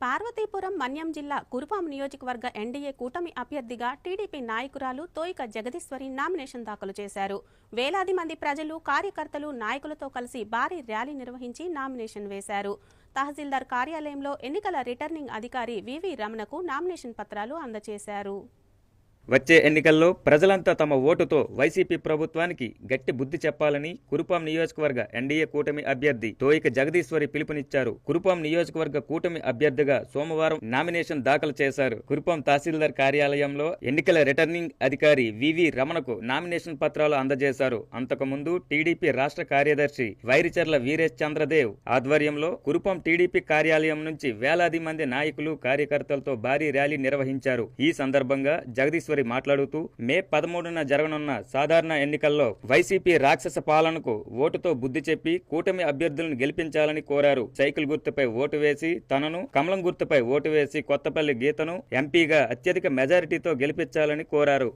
పార్వతీపురం మన్యం జిల్లా కురుపాం నియోజకవర్గ ఎన్డీఏ కూటమి అభ్యర్థిగా టీడీపీ నాయకురాలు తోయిక జగదీశ్వరి నామినేషన్ దాఖలు చేశారు. వేలాది మంది ప్రజలు కార్యకర్తలు నాయకులతో కలిసి భారీ ర్యాలీ నిర్వహించి నామినేషన్ వేశారు. తహసీల్దార్ కార్యాలయంలో ఎన్నికల రిటర్నింగ్ అధికారి వివి రమణకు నామినేషన్ పత్రాలు అందజేశారు. వచ్చే ఎన్నికల్లో ప్రజలంతా తమ ఓటుతో వైసీపీ ప్రభుత్వానికి గట్టి బుద్ధి చెప్పాలని కురుపాం నియోజకవర్గ ఎన్డీఏ కూటమి అభ్యర్థి తోయిక జగదీశ్వరి పిలుపునిచ్చారు. కురుపాం నియోజకవర్గ కూటమి అభ్యర్థిగా సోమవారం నామినేషన్ దాఖలు చేశారు. కురుపాం తహసీల్దార్ కార్యాలయంలో ఎన్నికల రిటర్నింగ్ అధికారి వివి రమణకు నామినేషన్ పత్రాలు అందజేశారు. అంతకుముందు టీడీపీ రాష్ట్ర కార్యదర్శి వైరిచర్ల వీరేష్ చంద్రదేవ్ ఆధ్వర్యంలో కురుపాం టీడీపీ కార్యాలయం నుంచి వేలాది మంది నాయకులు కార్యకర్తలతో భారీ ర్యాలీ నిర్వహించారు. ఈ సందర్భంగా జగదీశ్వరి మాట్లాడుతూ మే పదమూడున జరగనున్న సాధారణ ఎన్నికల్లో వైసీపీ రాక్షస పాలనకు ఓటుతో బుద్ధి చెప్పి కూటమి అభ్యర్థులను గెలిపించాలని కోరారు. సైకిల్ గుర్తుపై ఓటు వేసి తనను కమలం గుర్తుపై ఓటు వేసి కొత్తపల్లి గీతను ఎంపీగా అత్యధిక మెజారిటీతో గెలిపించాలని కోరారు.